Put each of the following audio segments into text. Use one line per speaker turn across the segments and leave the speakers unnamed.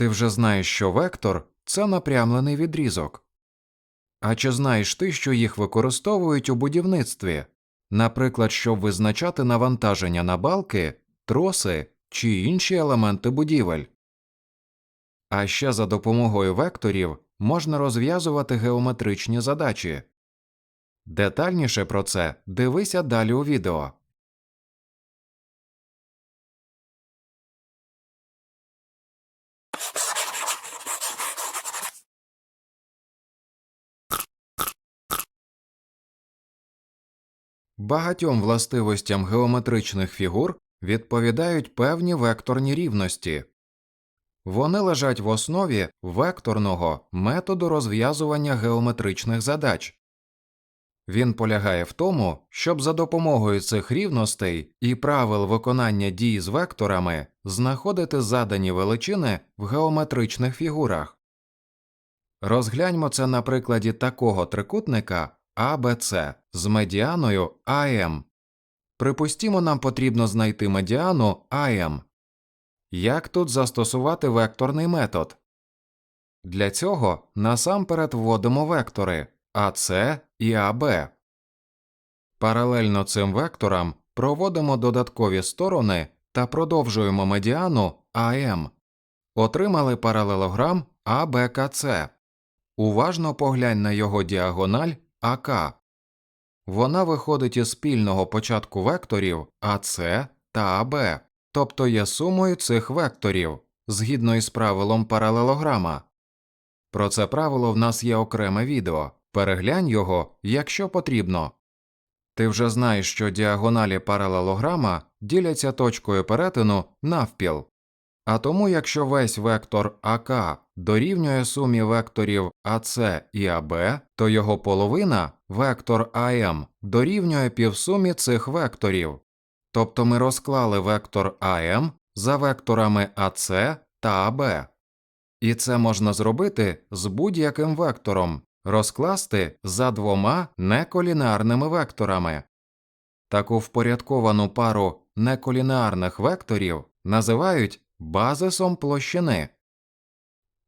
Ти вже знаєш, що вектор це напрямлений відрізок. А чи знаєш ти, що їх використовують у будівництві, наприклад, щоб визначати навантаження на балки, троси чи інші елементи будівель? А ще за допомогою векторів можна розв'язувати геометричні задачі. Детальніше про це дивися далі у відео. Багатьом властивостям геометричних фігур відповідають певні векторні рівності. Вони лежать в основі векторного методу розв'язування геометричних задач. Він полягає в тому, щоб за допомогою цих рівностей і правил виконання дій з векторами знаходити задані величини в геометричних фігурах. Розгляньмо це на прикладі такого трикутника ABC з медіаною AM. Припустімо, нам потрібно знайти медіану AM. Як тут застосувати векторний метод? Для цього насамперед вводимо вектори AC і AB. Паралельно цим векторам проводимо додаткові сторони та продовжуємо медіану AM. Отримали паралелограм ABKC. Уважно поглянь на його діагональ АК. Вона виходить із спільного початку векторів АС та АБ, тобто є сумою цих векторів, згідно із правилом паралелограма. Про це правило в нас є окреме відео. Переглянь його, якщо потрібно. Ти вже знаєш, що діагоналі паралелограма діляться точкою перетину навпіл. А тому, якщо весь вектор АК дорівнює сумі векторів АС і АБ, то його половина, вектор АМ, дорівнює півсумі цих векторів. Тобто ми розклали вектор АМ за векторами АС та АБ. І це можна зробити з будь-яким вектором, розкласти за двома неколінарними векторами. Таку впорядковану пару неколінарних векторів називають базисом площини.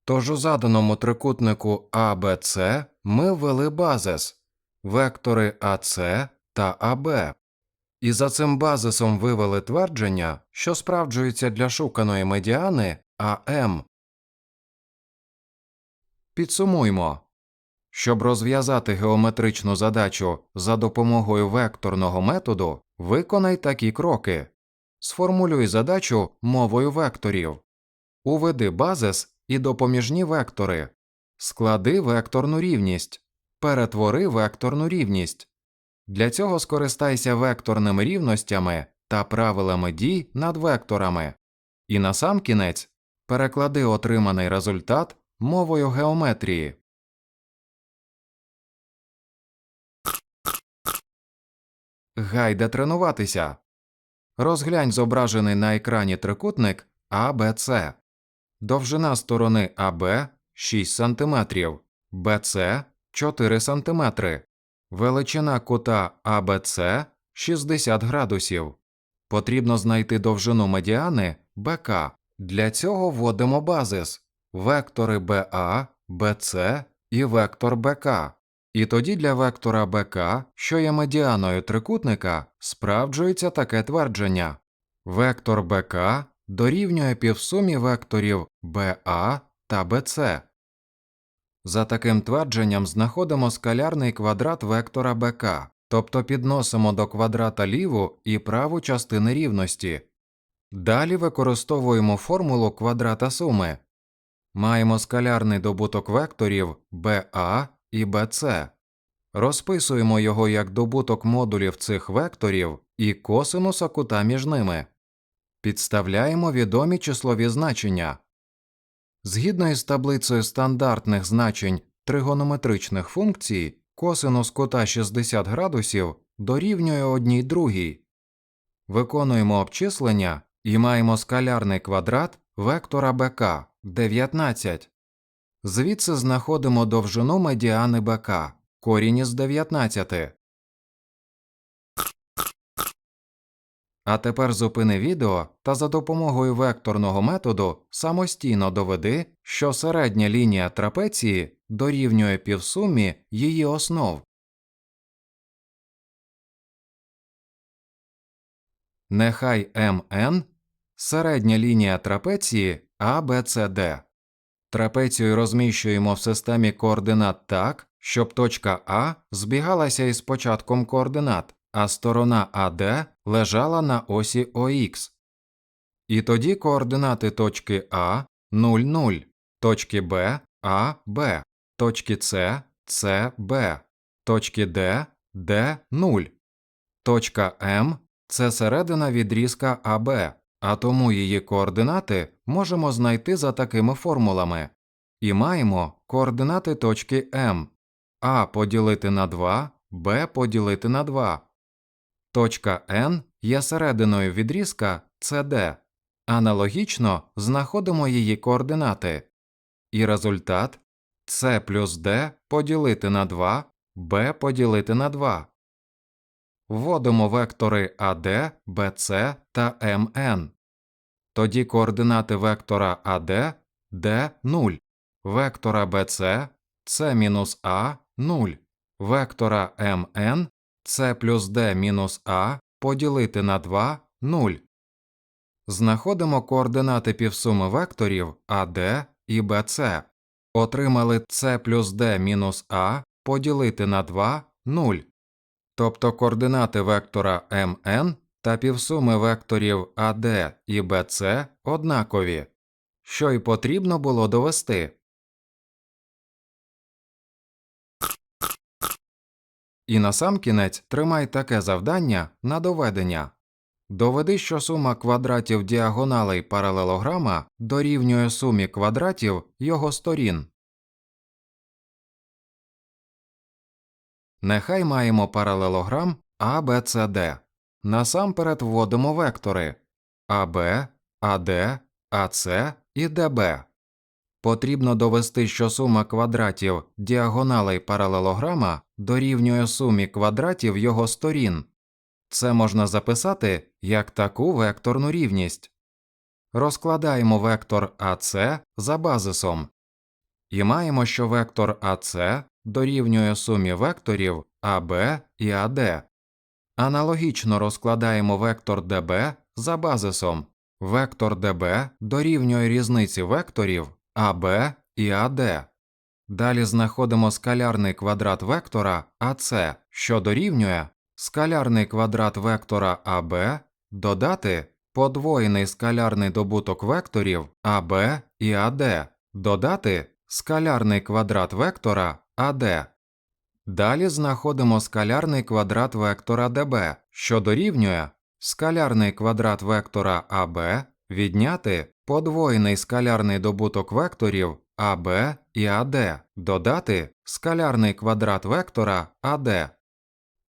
Тож у заданому трикутнику ABC ми ввели базис вектори АС та АБ. І за цим базисом вивели твердження, що справджується для шуканої медіани АМ. Підсумуймо. Щоб розв'язати геометричну задачу за допомогою векторного методу, виконай такі кроки. Сформулюй задачу мовою векторів. Уведи базис і допоміжні вектори. Склади векторну рівність. Перетвори векторну рівність. Для цього скористайся векторними рівностями та правилами дій над векторами. І насамкінець переклади отриманий результат мовою геометрії. Гайде тренуватися. Розглянь зображений на екрані трикутник ABC. Довжина сторони АБ 6 см, БЦ 4 см, величина кута АБЦ 60 градусів. Потрібно знайти довжину медіани БК. Для цього вводимо базис вектори БА, БЦ і вектор БК. І тоді для вектора БК, що є медіаною трикутника, справджується таке твердження вектор БК дорівнює півсумі векторів БА та БЦ. За таким твердженням знаходимо скалярний квадрат вектора БК, тобто підносимо до квадрата ліву і праву частини рівності. Далі використовуємо формулу квадрата суми. Маємо скалярний добуток векторів БА і BC. Розписуємо його як добуток модулів цих векторів і косинуса кута між ними. Підставляємо відомі числові значення. Згідно із таблицею стандартних значень тригонометричних функцій, косинус кута 60 градусів дорівнює одній другій. Виконуємо обчислення і маємо скалярний квадрат вектора БК 19. Звідси знаходимо довжину медіани БК, корінь із 19. А тепер зупини відео та за допомогою векторного методу самостійно доведи, що середня лінія трапеції дорівнює півсумі її основ. Нехай МН середня лінія трапеції ABCD. Трапецію розміщуємо в системі координат так, щоб точка А збігалася із початком координат, а сторона АД лежала на осі ОХ. І тоді координати точки А 0, 0, точки Б А, Б, точки С, С, Б, точки Д, Д 0. Точка М це середина відрізка АБ, а тому її координати можемо знайти за такими формулами. І маємо координати точки М А поділити на 2, Б поділити на 2. Точка N є серединою відрізка CD. Аналогічно знаходимо її координати. І результат С плюс D поділити на 2, Б поділити на 2. Вводимо вектори AD, BC та MN. Тоді координати вектора AD D 0, вектора BC C A 0, вектора MN C плюс D A поділити на 2 0. Знаходимо координати півсуми векторів AD і BC. Отримали C плюс D мінус A поділити на 2 0. Тобто координати вектора MN та півсуми векторів AD і BC однакові, що й потрібно було довести. І насамкінець тримай таке завдання на доведення. Доведи, що сума квадратів діагоналей паралелограма дорівнює сумі квадратів його сторін. Нехай маємо паралелограм ABCD. Насамперед вводимо вектори AB, AD, AC і DB. Потрібно довести, що сума квадратів діагоналей паралелограма дорівнює сумі квадратів його сторін. Це можна записати як таку векторну рівність. Розкладаємо вектор AC за базисом. І маємо, що вектор AC дорівнює сумі векторів AB і AD. Аналогічно розкладаємо вектор DB за базисом. Вектор DB дорівнює різниці векторів AB і AD. Далі знаходимо скалярний квадрат вектора AC, що дорівнює скалярний квадрат вектора AB додати подвоєний скалярний добуток векторів AB і AD, додати скалярний квадрат вектора AD. Далі знаходимо скалярний квадрат вектора DB, що дорівнює скалярний квадрат вектора AB відняти подвоєний скалярний добуток векторів AB і AD, додати скалярний квадрат вектора AD.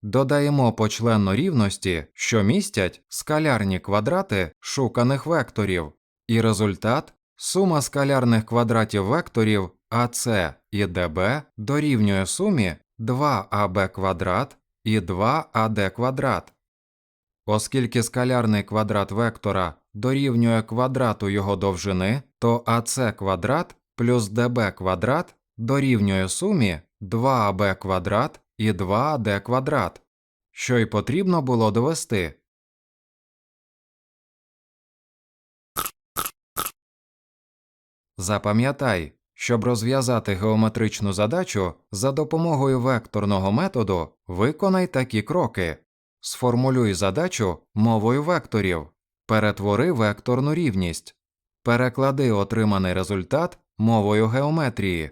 Додаємо почленно рівності, що містять скалярні квадрати шуканих векторів, і результат сума скалярних квадратів векторів AC і DB дорівнює сумі 2AB квадрат і 2AD квадрат. Оскільки скалярний квадрат вектора дорівнює квадрату його довжини, то AC квадрат плюс DB квадрат дорівнює сумі 2AB квадрат і 2AD квадрат, що й потрібно було довести. Запам'ятай, щоб розв'язати геометричну задачу за допомогою векторного методу, виконай такі кроки. Сформулюй задачу мовою векторів. Перетвори векторну рівність. Переклади отриманий результат мовою геометрії.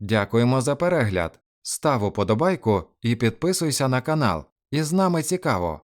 Дякуємо за перегляд. Став уподобайку і підписуйся на канал. І з нами цікаво.